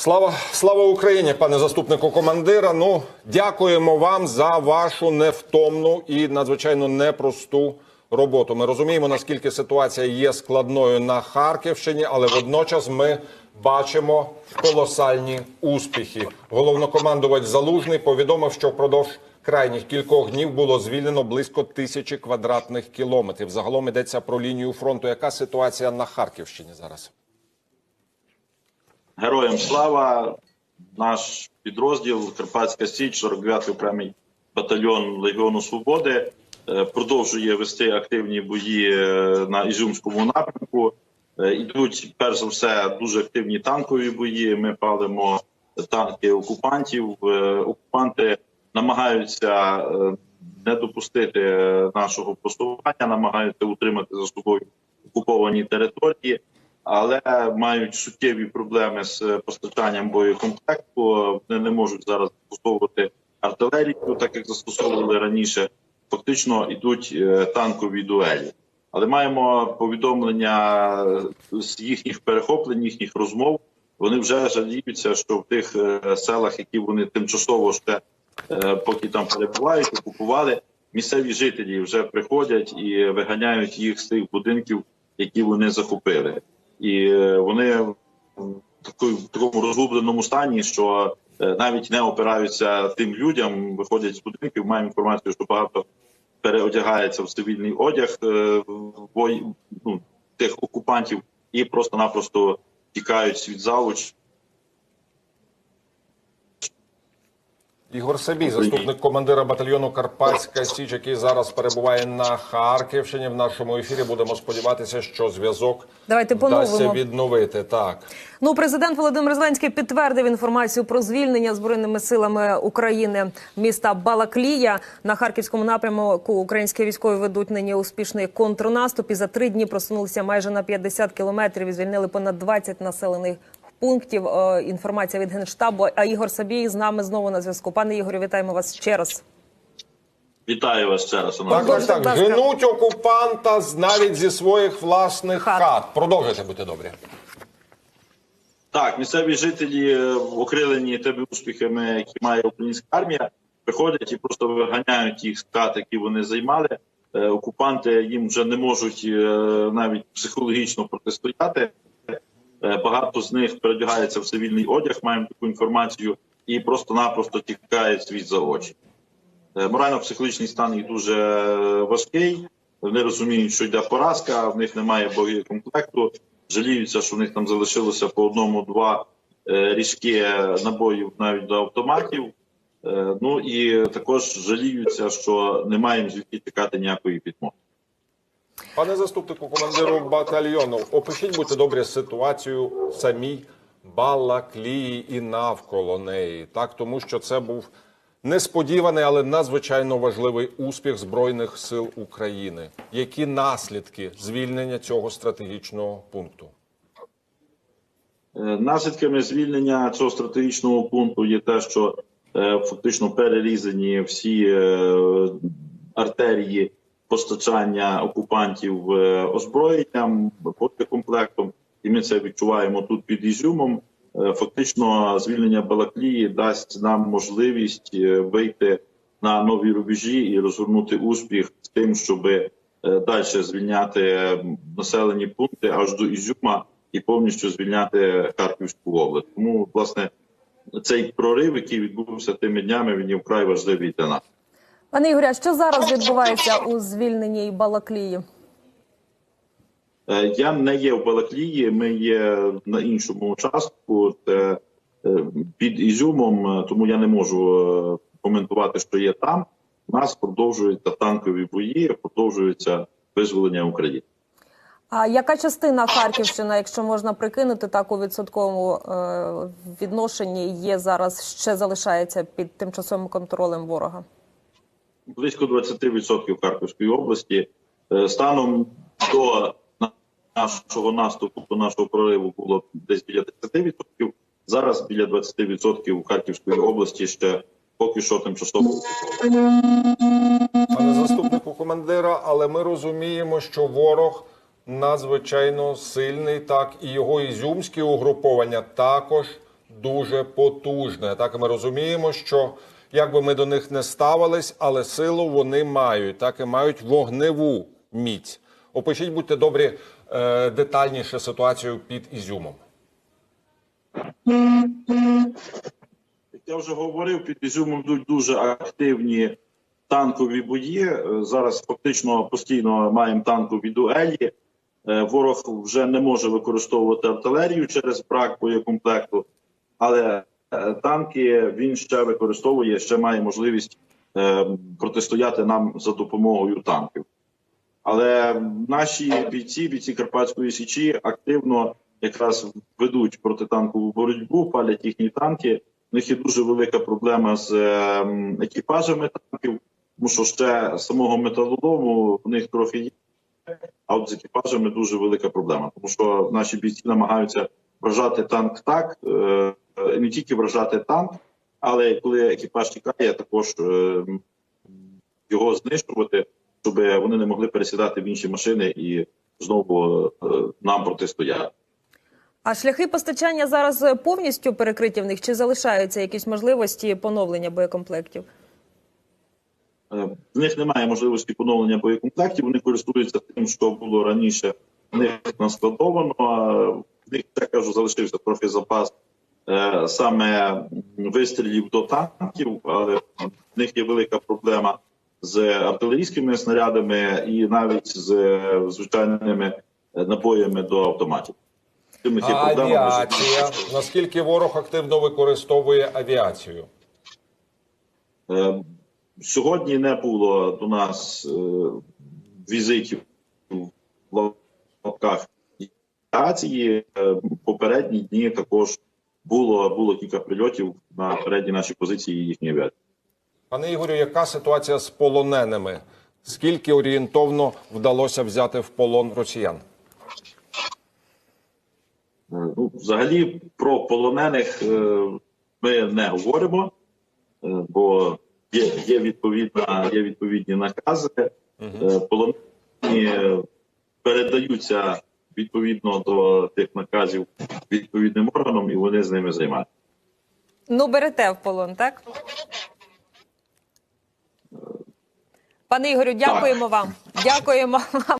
Слава слава Україні, пане заступнику командира. Ну дякуємо вам за вашу невтомну і надзвичайно непросту роботу. Ми розуміємо, наскільки ситуація є складною на Харківщині, але водночас ми бачимо колосальні успіхи. Головнокомандувач Залужний повідомив, що впродовж крайніх кількох днів було звільнено близько тисячі квадратних кілометрів. Загалом йдеться про лінію фронту. Яка ситуація на Харківщині зараз? Героям слава! Наш підрозділ Карпатська Січ, 49-й окремий батальйон Легіону Свободи, е, продовжує вести активні бої е, на Ізюмському напрямку. Е, Ідуть перш за все дуже активні танкові бої. Ми палимо танки окупантів. Е, Окупанти намагаються е, не допустити е, нашого просування, намагаються утримати за собою окуповані території але мають суттєві проблеми з е, постачанням боєкомплекту. Вони не можуть зараз застосовувати артилерію, так як застосовували раніше. Фактично йдуть е, танкові дуелі. Але маємо повідомлення е, з їхніх перехоплень, їхніх розмов. Вони вже жаліються, що в тих селах, які вони тимчасово ще поки там перебувають, окупували, місцеві жителі вже приходять і виганяють їх з тих будинків, які вони захопили і е, вони в такому, розгубленому стані, що е, навіть не опираються тим людям, виходять з будинків. Маємо інформацію, що багато переодягається в цивільний одяг е, ну, тих окупантів і просто-напросто тікають від залу. Ігор Сабій, заступник командира батальйону Карпатська Січ, який зараз перебуває на Харківщині. В нашому ефірі будемо сподіватися, що зв'язок Давайте вдасться поновимо. відновити. Так Ну, президент Володимир Зеленський підтвердив інформацію про звільнення збройними силами України міста Балаклія на харківському напрямку. Українські військові ведуть нині успішний контрнаступ і за три дні просунулися майже на 50 кілометрів і звільнили понад 20 населених пунктів. Е, Інформація від генштабу. А Ігор Сабій з нами знову на зв'язку. Пане Ігорю, вітаємо вас ще раз. Вітаю вас ще раз. так, так, так. Женуть окупанта з навіть зі своїх власних Хат. хат. Продовжуйте бути добрі. Так, місцеві жителі, е, окрилені тими успіхами, які має українська армія, приходять і просто виганяють їх з хат, які вони займали. Е, Окупанти їм вже не можуть навіть психологічно протистояти. Е, Багато з них передягається в цивільний одяг, маємо таку інформацію, і просто-напросто тікають світ за очі. Е, Морально-психологічний стан їх дуже е, важкий. Вони розуміють, що йде поразка, в них немає боєкомплекту. Жаліються, що в них там залишилося по одному-два е, ріжки набоїв навіть до автоматів. Е, Ну і також жаліються, що не маємо звідки тікати ніякої підмоги. Пане заступнику командиру батальйону, опишіть, будьте добрі, ситуацію в самій Балаклії і навколо неї. Так, тому що це був несподіваний, але надзвичайно важливий успіх Збройних сил України. Які наслідки звільнення цього стратегічного пункту? Е, Наслідками звільнення цього стратегічного пункту є те, що е, фактично перерізані всі е, артерії постачання окупантів е, озброєнням, боєкомплектом, і ми це відчуваємо тут під Ізюмом. Е, Фактично, звільнення Балаклії дасть нам можливість е, вийти на нові рубежі і розгорнути успіх з тим, щоб далі звільняти населені пункти аж до Ізюма і повністю звільняти Харківську область. Тому, власне, цей прорив, який відбувся тими днями, він є вкрай важливий для нас. Пане Ігоря, що зараз відбувається у звільненій Балаклії? Е, Я не є в Балаклії, ми є на іншому участку е, під Ізюмом, е, тому я не можу коментувати, що є там. У нас продовжуються танкові бої, продовжується визволення України. А яка частина Харківщина, якщо можна прикинути так у відсотковому відношенні, є зараз ще залишається під тимчасовим контролем ворога? Близько 20% Харківської області. Е, Станом до нашого наступу, до нашого прориву було десь біля 10%. Зараз біля 20% у Харківської області ще поки що тимчасово. Пане заступнику командира, але ми розуміємо, що ворог надзвичайно сильний, так і його ізюмські угруповання також дуже потужне. Так ми розуміємо, що як би ми до них не ставились, але силу вони мають, так і мають вогневу міць. Опишіть, будьте добрі, е, детальніше ситуацію під Ізюмом. Як я вже говорив, під Ізюмом йдуть дуже активні танкові бої. Е, Зараз фактично постійно маємо танкові дуелі. Е, Ворог вже не може використовувати артилерію через брак боєкомплекту, але танки він ще використовує, ще має можливість е, протистояти нам за допомогою танків. Але наші бійці, бійці Карпатської січі, активно якраз ведуть протитанкову боротьбу, палять їхні танки. У них є дуже велика проблема з ем, екіпажами танків, тому що ще самого металолому в них трохи є. А от з екіпажами дуже велика проблема, тому що наші бійці намагаються вражати танк так, е, не тільки вражати танк, але коли екіпаж тікає, також е, його знищувати, щоб вони не могли пересідати в інші машини і знову е, нам протистояти. А шляхи постачання зараз е, повністю перекриті в них чи залишаються якісь можливості поновлення боєкомплектів? Е, В них немає можливості поновлення боєкомплектів. Вони користуються тим, що було раніше в них наскладовано. В них я кажу, залишився трохи запас е, саме вистрілів до танків, але в них є велика проблема з артилерійськими снарядами і навіть з е, звичайними е, набоями до автоматів. В є проблема, авіація. Наскільки ворог активно використовує авіацію? Е, Сьогодні не було до нас е, візитів в лапках авіації. Е, Попередні дні також було, було кілька прильотів на передні наші позиції їхньої авіації. Пане Ігорю, яка ситуація з полоненими? Скільки орієнтовно вдалося взяти в полон росіян? Е, Ну, взагалі про полонених е, ми не говоримо, е, бо є, є, відповідна, є відповідні накази. Е, Полонені передаються відповідно до тих наказів відповідним органам, і вони з ними займаються. Ну, берете в полон, так? Пане Ігорю, дякуємо вам. Дякуємо вам.